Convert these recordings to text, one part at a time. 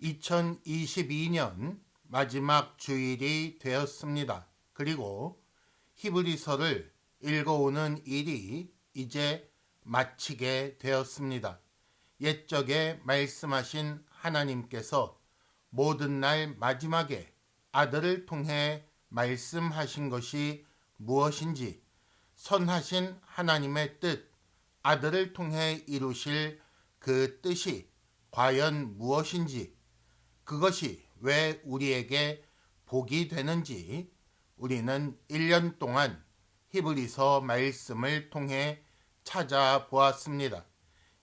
2022년 마지막 주일이 되었습니다. 그리고 히브리서를 읽어오는 일이 이제 마치게 되었습니다. 옛적에 말씀하신 하나님께서 모든 날 마지막에 아들을 통해 말씀하신 것이 무엇인지 선하신 하나님의 뜻, 아들을 통해 이루실 그 뜻이 과연 무엇인지 그것이 왜 우리에게 복이 되는지 우리는 1년 동안 히브리서 말씀을 통해 찾아보았습니다.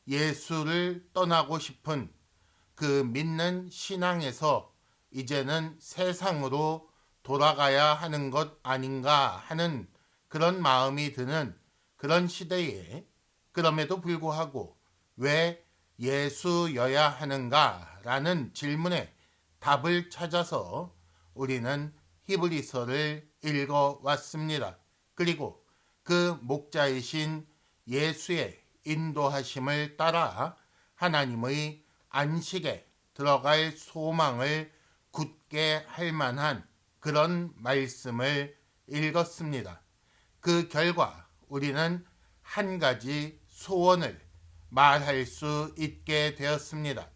예수를 떠나고 싶은 그 믿는 신앙에서 이제는 세상으로 돌아가야 하는 것 아닌가 하는 그런 마음이 드는 그런 시대에 그럼에도 불구하고 왜 예수여야 하는가라는 질문에 답을 찾아서 우리는 히브리서를 읽어 왔습니다. 그리고 그 목자이신 예수의 인도하심을 따라 하나님의 안식에 들어갈 소망을 굳게 할 만한 그런 말씀을 읽었습니다. 그 결과 우리는 한 가지 소원을 말할 수 있게 되었습니다.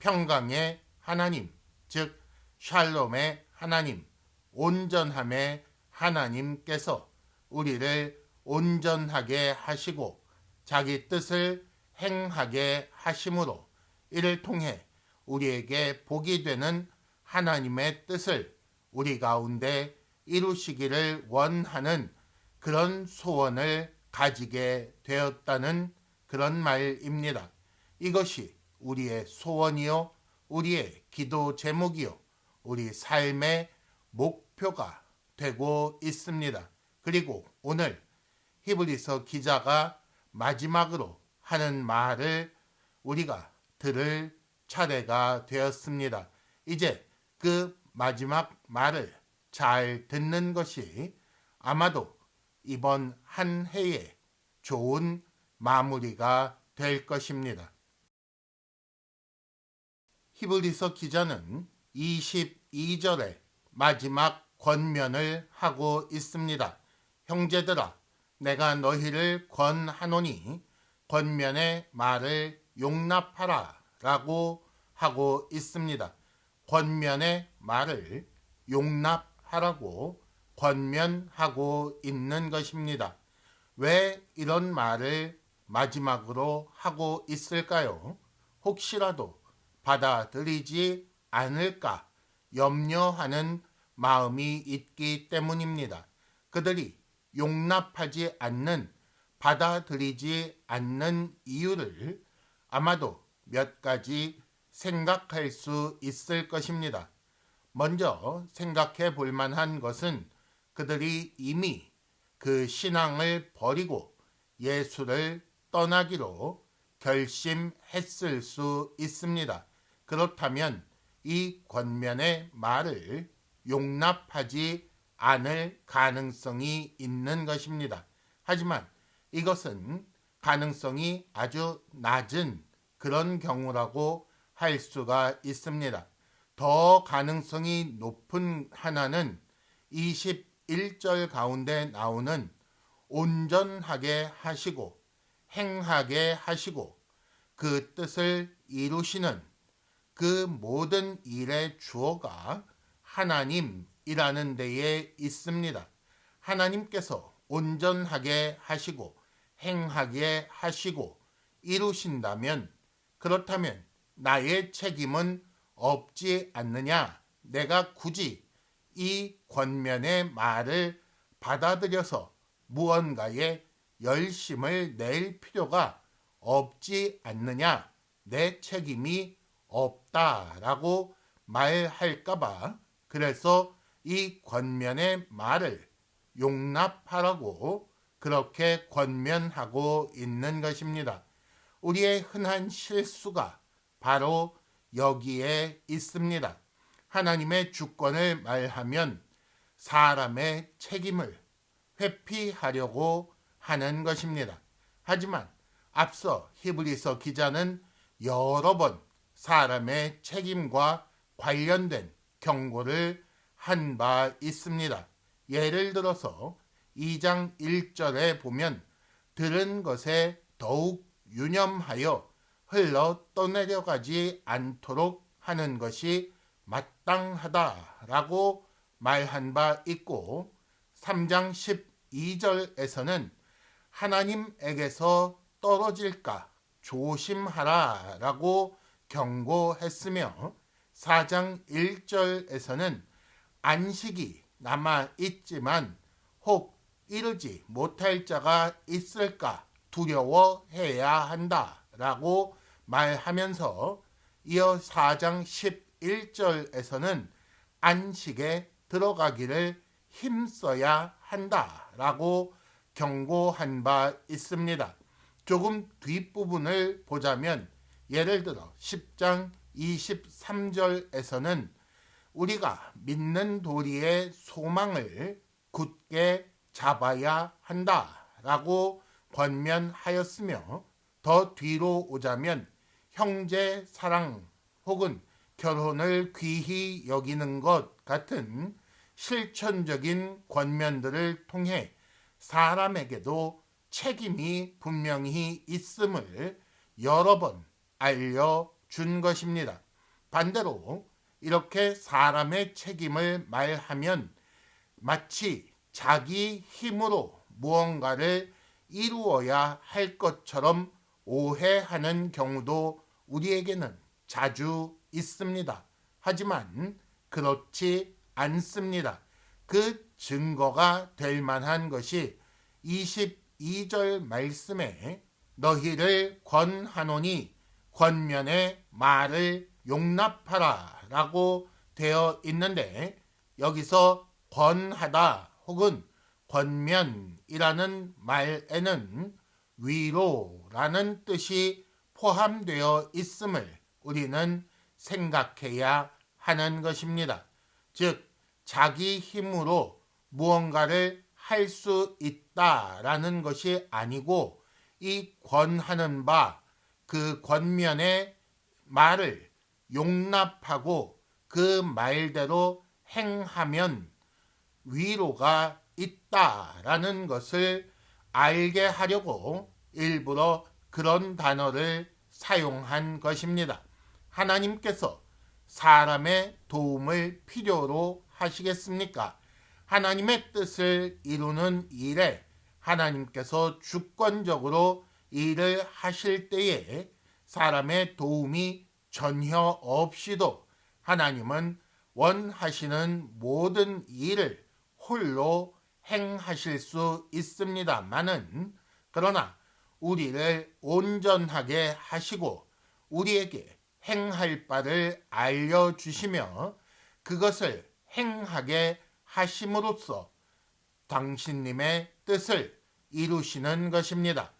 평강의 하나님, 즉 샬롬의 하나님, 온전함의 하나님께서 우리를 온전하게 하시고 자기 뜻을 행하게 하심으로 이를 통해 우리에게 복이 되는 하나님의 뜻을 우리 가운데 이루시기를 원하는 그런 소원을 가지게 되었다는 그런 말입니다. 이것이 우리의 소원이요, 우리의 기도 제목이요, 우리 삶의 목표가 되고 있습니다. 그리고 오늘 히브리서 기자가 마지막으로 하는 말을 우리가 들을 차례가 되었습니다. 이제 그 마지막 말을 잘 듣는 것이 아마도 이번 한 해의 좋은 마무리가 될 것입니다. 히브리서 기자는 22절에 마지막 권면을 하고 있습니다. 형제들아, 내가 너희를 권하노니 권면의 말을 용납하라 라고 하고 있습니다. 권면의 말을 용납하라고 권면하고 있는 것입니다. 왜 이런 말을 마지막으로 하고 있을까요? 혹시라도 받아들이지 않을까 염려하는 마음이 있기 때문입니다. 그들이 용납하지 않는, 받아들이지 않는 이유를 아마도 몇 가지 생각할 수 있을 것입니다. 먼저 생각해 볼 만한 것은 그들이 이미 그 신앙을 버리고 예수를 떠나기로 결심했을 수 있습니다. 그렇다면 이 권면의 말을 용납하지 않을 가능성이 있는 것입니다. 하지만 이것은 가능성이 아주 낮은 그런 경우라고 할 수가 있습니다. 더 가능성이 높은 하나는 21절 가운데 나오는 온전하게 하시고 행하게 하시고 그 뜻을 이루시는 그 모든 일의 주어가 하나님이라는 데에 있습니다. 하나님께서 온전하게 하시고 행하게 하시고 이루신다면 그렇다면 나의 책임은 없지 않느냐? 내가 굳이 이 권면의 말을 받아들여서 무언가에 열심을 낼 필요가 없지 않느냐? 내 책임이 없다라고 말할까봐 그래서 이 권면의 말을 용납하라고 그렇게 권면하고 있는 것입니다. 우리의 흔한 실수가 바로 여기에 있습니다. 하나님의 주권을 말하면 사람의 책임을 회피하려고 하는 것입니다. 하지만 앞서 히브리서 기자는 여러 번 사람의 책임과 관련된 경고를 한 바 있습니다. 예를 들어서 2장 1절에 보면 들은 것에 더욱 유념하여 흘러 떠내려가지 않도록 하는 것이 마땅하다라고 말한 바 있고 3장 12절에서는 하나님에게서 떨어질까 조심하라라고 경고했으며 4장 1절에서는 안식이 남아 있지만 혹 이르지 못할 자가 있을까 두려워해야 한다 라고 말하면서 이어 4장 11절에서는 안식에 들어가기를 힘써야 한다 라고 경고한 바 있습니다. 조금 뒷부분을 보자면 예를 들어 10장 23절에서는 우리가 믿는 도리의 소망을 굳게 잡아야 한다라고 권면하였으며 더 뒤로 오자면 형제 사랑 혹은 결혼을 귀히 여기는 것 같은 실천적인 권면들을 통해 사람에게도 책임이 분명히 있음을 여러 번 알려준 것입니다. 반대로 이렇게 사람의 책임을 말하면 마치 자기 힘으로 무언가를 이루어야 할 것처럼 오해하는 경우도 우리에게는 자주 있습니다. 하지만 그렇지 않습니다. 그 증거가 될 만한 것이 22절 말씀에 너희를 권하노니 권면의 말을 용납하라 라고 되어 있는데 여기서 권하다 혹은 권면이라는 말에는 위로라는 뜻이 포함되어 있음을 우리는 생각해야 하는 것입니다. 즉, 자기 힘으로 무언가를 할 수 있다라는 것이 아니고 이 권하는 바, 그 권면의 말을 용납하고 그 말대로 행하면 위로가 있다라는 것을 알게 하려고 일부러 그런 단어를 사용한 것입니다. 하나님께서 사람의 도움을 필요로 하시겠습니까? 하나님의 뜻을 이루는 일에 하나님께서 주권적으로 일을 하실 때에 사람의 도움이 전혀 없이도 하나님은 원하시는 모든 일을 홀로 행하실 수 있습니다만은 그러나 우리를 온전하게 하시고 우리에게 행할 바를 알려주시며 그것을 행하게 하심으로써 당신님의 뜻을 이루시는 것입니다.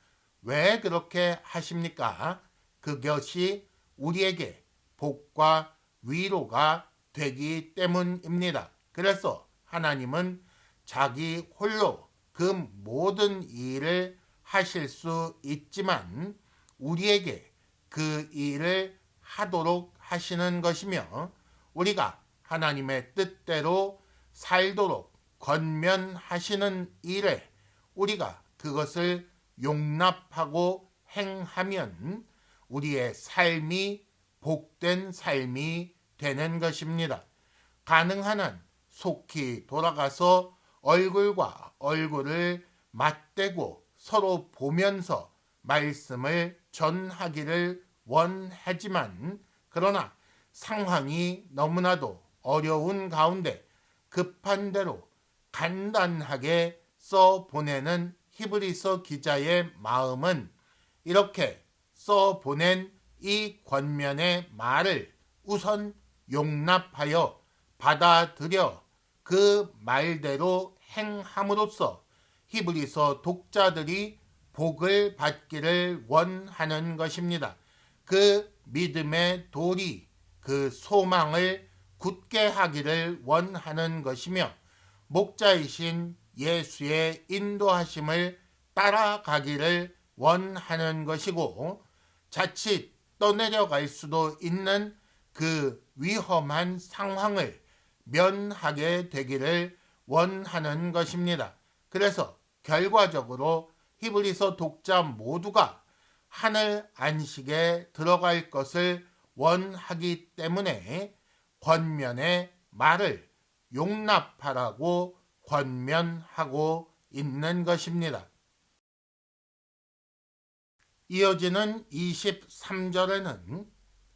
왜 그렇게 하십니까? 그것이 우리에게 복과 위로가 되기 때문입니다. 그래서 하나님은 자기 홀로 그 모든 일을 하실 수 있지만 우리에게 그 일을 하도록 하시는 것이며 우리가 하나님의 뜻대로 살도록 권면하시는 일에 우리가 그것을 용납하고 행하면 우리의 삶이 복된 삶이 되는 것입니다. 가능한 한 속히 돌아가서 얼굴과 얼굴을 맞대고 서로 보면서 말씀을 전하기를 원하지만 그러나 상황이 너무나도 어려운 가운데 급한 대로 간단하게 써 보내는 히브리서 기자의 마음은 이렇게 써 보낸 이 권면의 말을 우선 용납하여 받아들여 그 말대로 행함으로써 히브리서 독자들이 복을 받기를 원하는 것입니다. 그 믿음의 도리, 그 소망을 굳게 하기를 원하는 것이며 목자이신 예수의 인도하심을 따라가기를 원하는 것이고 자칫 떠내려갈 수도 있는 그 위험한 상황을 면하게 되기를 원하는 것입니다. 그래서 결과적으로 히브리서 독자 모두가 하늘 안식에 들어갈 것을 원하기 때문에 권면의 말을 용납하라고 권면하고 있는 것입니다. 이어지는 23절에는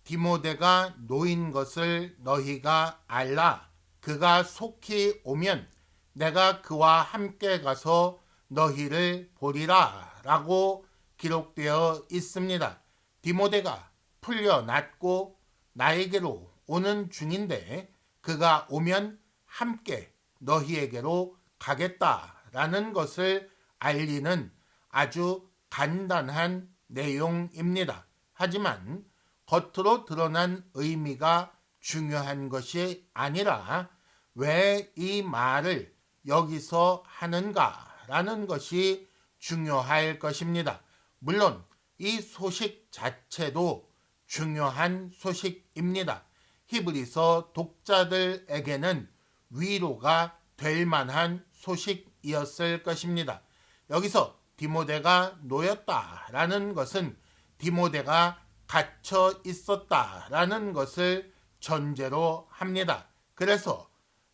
디모데가 놓인 것을 너희가 알라. 그가 속히 오면 내가 그와 함께 가서 너희를 보리라. 라고 기록되어 있습니다. 디모데가 풀려났고 나에게로 오는 중인데 그가 오면 함께 너희에게로 가겠다라는 것을 알리는 아주 간단한 내용입니다. 하지만 겉으로 드러난 의미가 중요한 것이 아니라 왜 이 말을 여기서 하는가라는 것이 중요할 것입니다. 물론 이 소식 자체도 중요한 소식입니다. 히브리서 독자들에게는 위로가 될 만한 소식이었을 것입니다. 여기서 디모데가 놓였다라는 것은 디모데가 갇혀 있었다라는 것을 전제로 합니다. 그래서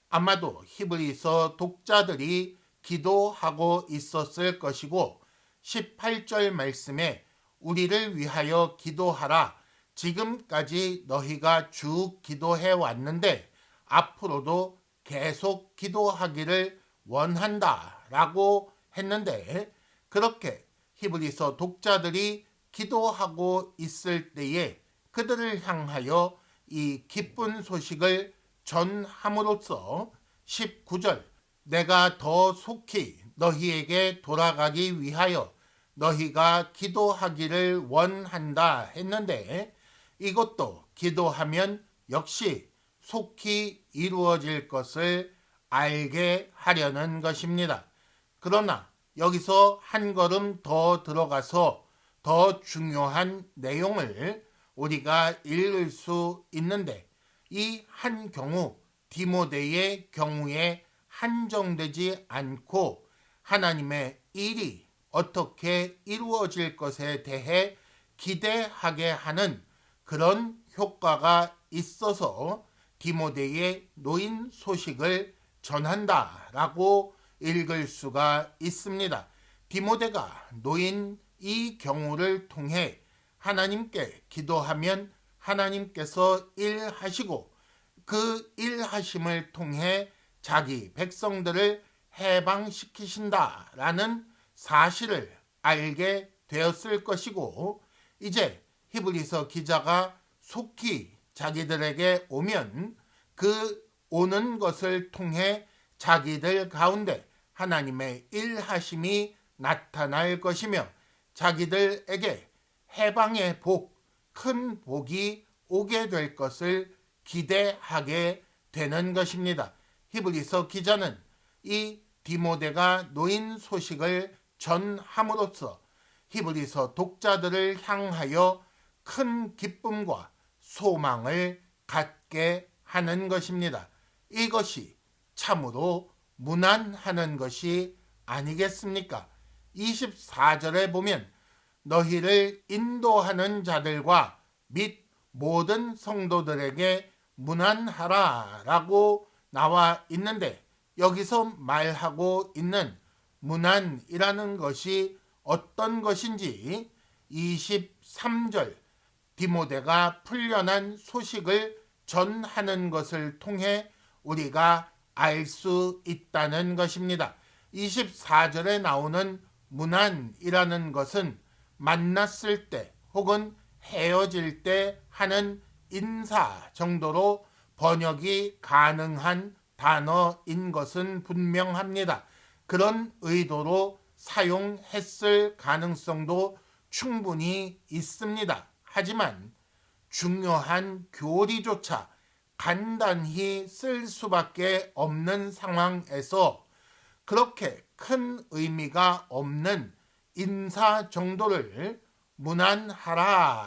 아마도 히브리서 독자들이 기도하고 있었을 것이고 18절 말씀에 우리를 위하여 기도하라. 지금까지 너희가 쭉 기도해 왔는데 앞으로도 계속 기도하기를 원한다. 라고 했는데 그렇게 히브리서 독자들이 기도하고 있을 때에 그들을 향하여 이 기쁜 소식을 전함으로써 19절 내가 더 속히 너희에게 돌아가기 위하여 너희가 기도하기를 원한다 했는데 이것도 기도하면 역시 속히 이루어질 것을 알게 하려는 것입니다. 그러나 여기서 한 걸음 더 들어가서 더 중요한 내용을 우리가 읽을 수 있는데 이 한 경우 디모데의 경우에 한정되지 않고 하나님의 일이 어떻게 이루어질 것에 대해 기대하게 하는 그런 효과가 있어서 디모데의 노인 소식을 전한다라고 읽을 수가 있습니다. 디모데가 노인 이 경우를 통해 하나님께 기도하면 하나님께서 일하시고 그 일하심을 통해 자기 백성들을 해방시키신다라는 사실을 알게 되었을 것이고 이제 히브리서 기자가 속히 자기들에게 오면 그 오는 것을 통해 자기들 가운데 하나님의 일하심이 나타날 것이며 자기들에게 해방의 복, 큰 복이 오게 될 것을 기대하게 되는 것입니다. 히브리서 기자는 이 디모데가 노인 소식을 전함으로써 히브리서 독자들을 향하여 큰 기쁨과 소망을 갖게 하는 것입니다. 이것이 참으로 무난하는 것이 아니겠습니까? 24절에 보면 너희를 인도하는 자들과 및 모든 성도들에게 무난하라 라고 나와 있는데 여기서 말하고 있는 무난이라는 것이 어떤 것인지 23절 디모데가 풀려난 소식을 전하는 것을 통해 우리가 알 수 있다는 것입니다. 24절에 나오는 무난이라는 것은 만났을 때 혹은 헤어질 때 하는 인사 정도로 번역이 가능한 단어인 것은 분명합니다. 그런 의도로 사용했을 가능성도 충분히 있습니다. 하지만 중요한 교리조차 간단히 쓸 수밖에 없는 상황에서 그렇게 큰 의미가 없는 인사 정도를 무난하라라고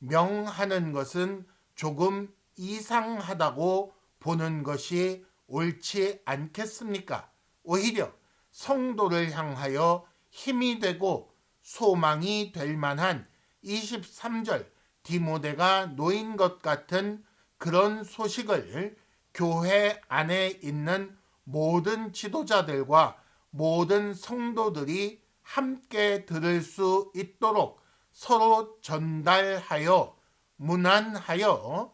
명하는 것은 조금 이상하다고 보는 것이 옳지 않겠습니까? 오히려 성도를 향하여 힘이 되고 소망이 될 만한 23절 디모데가 놓인 것 같은 그런 소식을 교회 안에 있는 모든 지도자들과 모든 성도들이 함께 들을 수 있도록 서로 전달하여 문안하여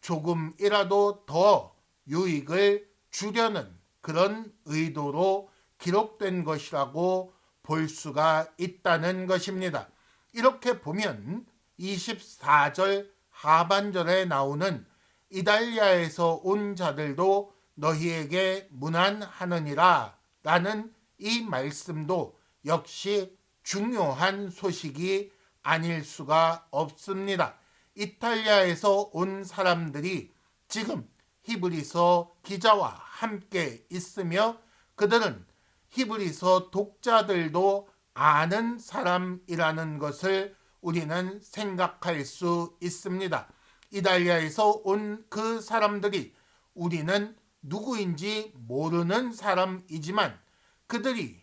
조금이라도 더 유익을 주려는 그런 의도로 기록된 것이라고 볼 수가 있다는 것입니다. 이렇게 보면 24절 하반절에 나오는 이달리아에서 온 자들도 너희에게 문안하느니라 라는 이 말씀도 역시 중요한 소식이 아닐 수가 없습니다. 이탈리아에서 온 사람들이 지금 히브리서 기자와 함께 있으며 그들은 히브리서 독자들도 아는 사람이라는 것을 우리는 생각할 수 있습니다. 이탈리아에서 온 그 사람들이 우리는 누구인지 모르는 사람이지만 그들이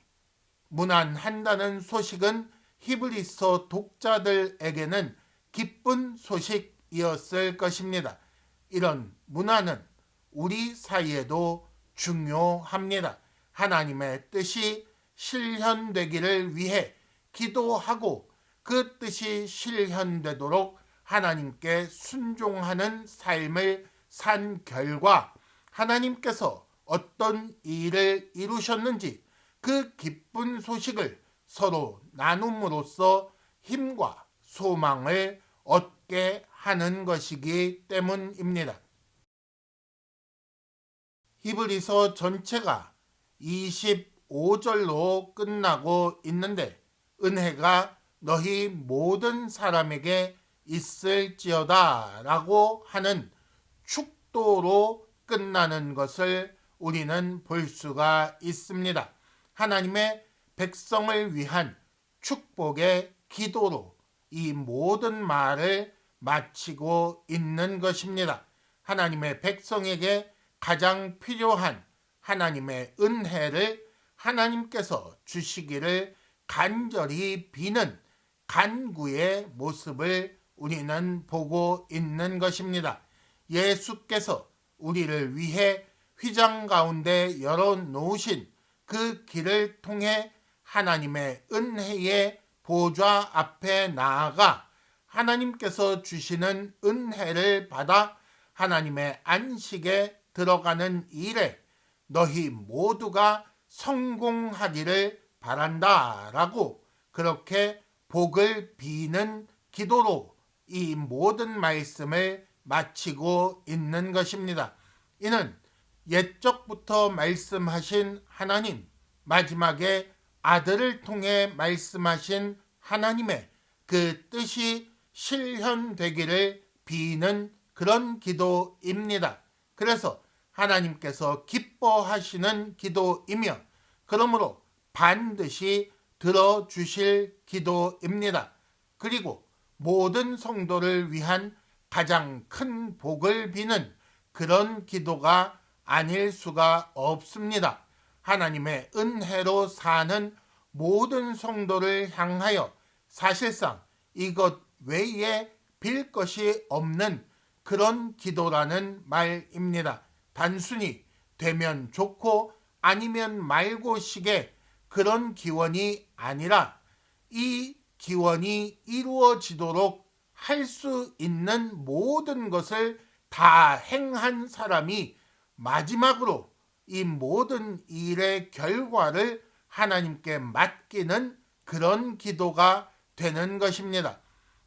문안한다는 소식은 히브리서 독자들에게는 기쁜 소식이었을 것입니다. 이런 문화는 우리 사이에도 중요합니다. 하나님의 뜻이 실현되기를 위해 기도하고 그 뜻이 실현되도록 하나님께 순종하는 삶을 산 결과 하나님께서 어떤 일을 이루셨는지 그 기쁜 소식을 서로 나눔으로써 힘과 소망을 얻게 하는 것이기 때문입니다. 히브리서 전체가 25절로 끝나고 있는데 은혜가 너희 모든 사람에게 있을지어다 라고 하는 축도로 끝나는 것을 우리는 볼 수가 있습니다. 하나님의 백성을 위한 축복의 기도로 이 모든 말을 마치고 있는 것입니다. 하나님의 백성에게 가장 필요한 하나님의 은혜를 하나님께서 주시기를 간절히 비는 간구의 모습을 우리는 보고 있는 것입니다. 예수께서 우리를 위해 휘장 가운데 열어 놓으신 그 길을 통해 하나님의 은혜의 보좌 앞에 나아가 하나님께서 주시는 은혜를 받아 하나님의 안식에 들어가는 일에 너희 모두가 성공하기를 바란다 라고 그렇게 복을 비는 기도로 이 모든 말씀을 마치고 있는 것입니다. 이는 옛적부터 말씀하신 하나님, 마지막에 아들을 통해 말씀하신 하나님의 그 뜻이 실현되기를 비는 그런 기도입니다. 그래서 하나님께서 기뻐하시는 기도이며 그러므로 반드시 들어주실 기도입니다. 그리고 모든 성도를 위한 가장 큰 복을 비는 그런 기도가 아닐 수가 없습니다. 하나님의 은혜로 사는 모든 성도를 향하여 사실상 이것 외에 빌 것이 없는 그런 기도라는 말입니다. 단순히 되면 좋고 아니면 말고 식의 그런 기원이 아니라 이 기원이 이루어지도록 할 수 있는 모든 것을 다 행한 사람이 마지막으로 이 모든 일의 결과를 하나님께 맡기는 그런 기도가 되는 것입니다.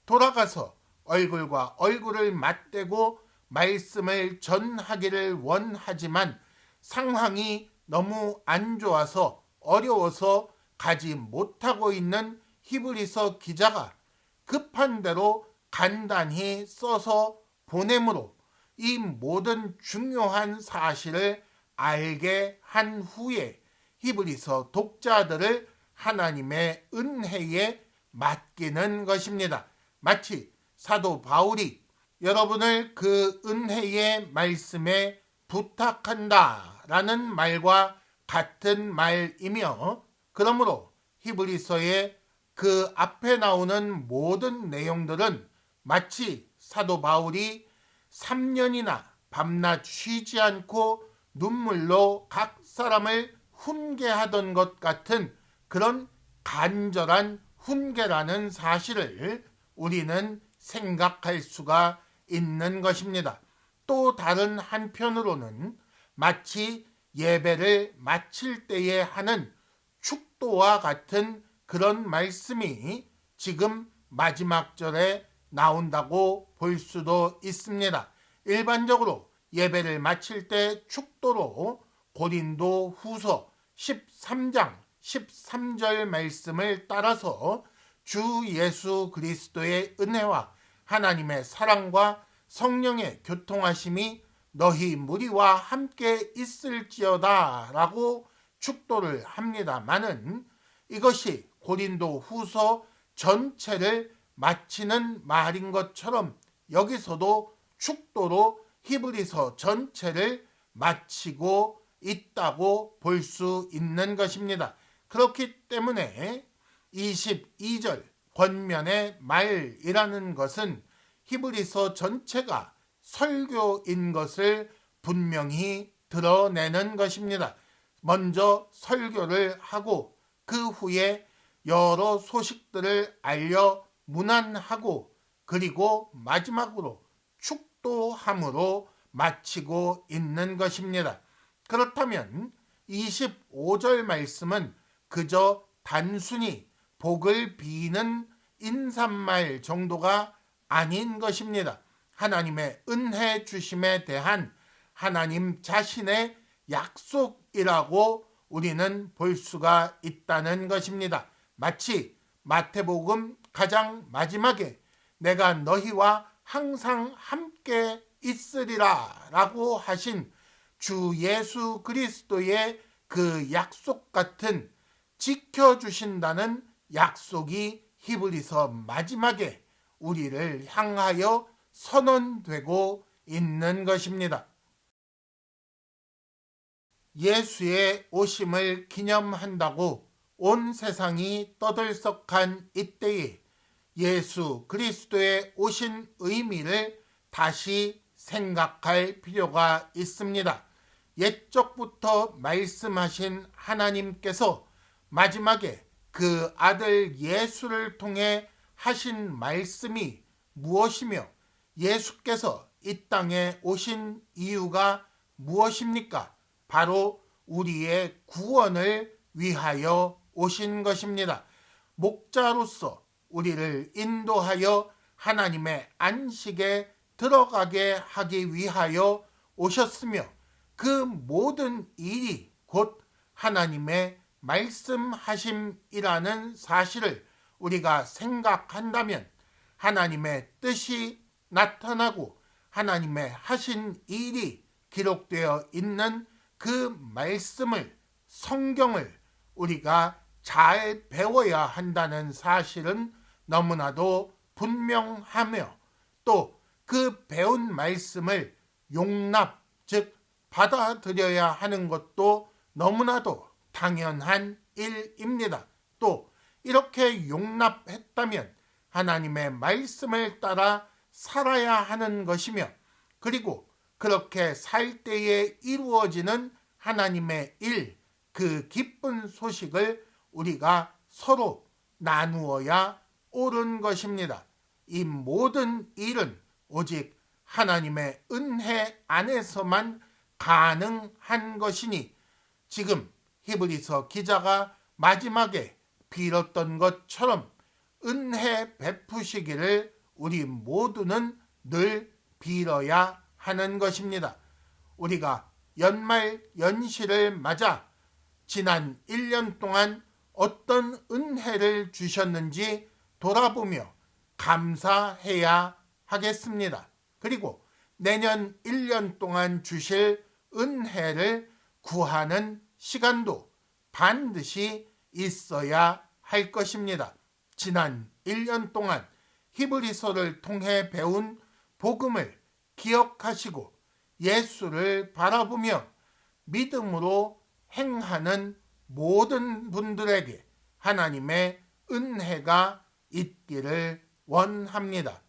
돌아가서 얼굴과 얼굴을 맞대고 말씀을 전하기를 원하지만 상황이 너무 안 좋아서 어려워서 가지 못하고 있는 히브리서 기자가 급한 대로 간단히 써서 보내므로 이 모든 중요한 사실을 알게 한 후에 히브리서 독자들을 하나님의 은혜에 맡기는 것입니다. 마치 사도 바울이 여러분을 그 은혜의 말씀에 부탁한다 라는 말과 같은 말이며 그러므로 히브리서의 그 앞에 나오는 모든 내용들은 마치 사도 바울이 3년이나 밤낮 쉬지 않고 눈물로 각 사람을 훈계하던 것 같은 그런 간절한 훈계라는 사실을 우리는 생각할 수가 있는 것입니다. 또 다른 한편으로는 마치 예배를 마칠 때에 하는 축도와 같은 그런 말씀이 지금 마지막 절에 나온다고 볼 수도 있습니다. 일반적으로 예배를 마칠 때 축도로 고린도 후서 13장 13절 말씀을 따라서 주 예수 그리스도의 은혜와 하나님의 사랑과 성령의 교통하심이 너희 무리와 함께 있을지어다 라고 축도를 합니다마는 이것이 고린도 후서 전체를 마치는 말인 것처럼 여기서도 축도로 히브리서 전체를 마치고 있다고 볼 수 있는 것입니다. 그렇기 때문에 22절 권면의 말이라는 것은 히브리서 전체가 설교인 것을 분명히 드러내는 것입니다. 먼저 설교를 하고 그 후에 여러 소식들을 알려 문안하고 그리고 마지막으로 축도함으로 마치고 있는 것입니다. 그렇다면 25절 말씀은 그저 단순히 복을 비는 인사말 정도가 아닌 것입니다. 하나님의 은혜 주심에 대한 하나님 자신의 약속이라고 우리는 볼 수가 있다는 것입니다. 마치 마태복음 가장 마지막에 내가 너희와 항상 함께 있으리라 라고 하신 주 예수 그리스도의 그 약속 같은 지켜주신다는 약속이 히브리서 마지막에 우리를 향하여 선언되고 있는 것입니다. 예수의 오심을 기념한다고 온 세상이 떠들썩한 이때에 예수 그리스도의 오신 의미를 다시 생각할 필요가 있습니다. 옛적부터 말씀하신 하나님께서 마지막에 그 아들 예수를 통해 하신 말씀이 무엇이며 예수께서 이 땅에 오신 이유가 무엇입니까? 바로 우리의 구원을 위하여 오신 것입니다. 목자로서 우리를 인도하여 하나님의 안식에 들어가게 하기 위하여 오셨으며 그 모든 일이 곧 하나님의 말씀하심이라는 사실을 우리가 생각한다면 하나님의 뜻이 나타나고 하나님의 하신 일이 기록되어 있는 그 말씀을 성경을 우리가 잘 배워야 한다는 사실은 너무나도 분명하며 또 그 배운 말씀을 용납, 즉 받아들여야 하는 것도 너무나도 당연한 일입니다. 또 이렇게 용납했다면 하나님의 말씀을 따라 살아야 하는 것이며 그리고 그렇게 살 때에 이루어지는 하나님의 일, 그 기쁜 소식을 우리가 서로 나누어야 옳은 것입니다. 이 모든 일은 오직 하나님의 은혜 안에서만 가능한 것이니 지금 히브리서 기자가 마지막에 빌었던 것처럼 은혜 베푸시기를 우리 모두는 늘 빌어야 하는 것입니다. 우리가 연말 연시를 맞아 지난 1년 동안 어떤 은혜를 주셨는지 돌아보며 감사해야 하겠습니다. 그리고 내년 1년 동안 주실 은혜를 구하는 시간도 반드시 있어야 할 것입니다. 지난 1년 동안 히브리서를 통해 배운 복음을 기억하시고 예수를 바라보며 믿음으로 행하는 모든 분들에게 하나님의 은혜가 있기를 원합니다.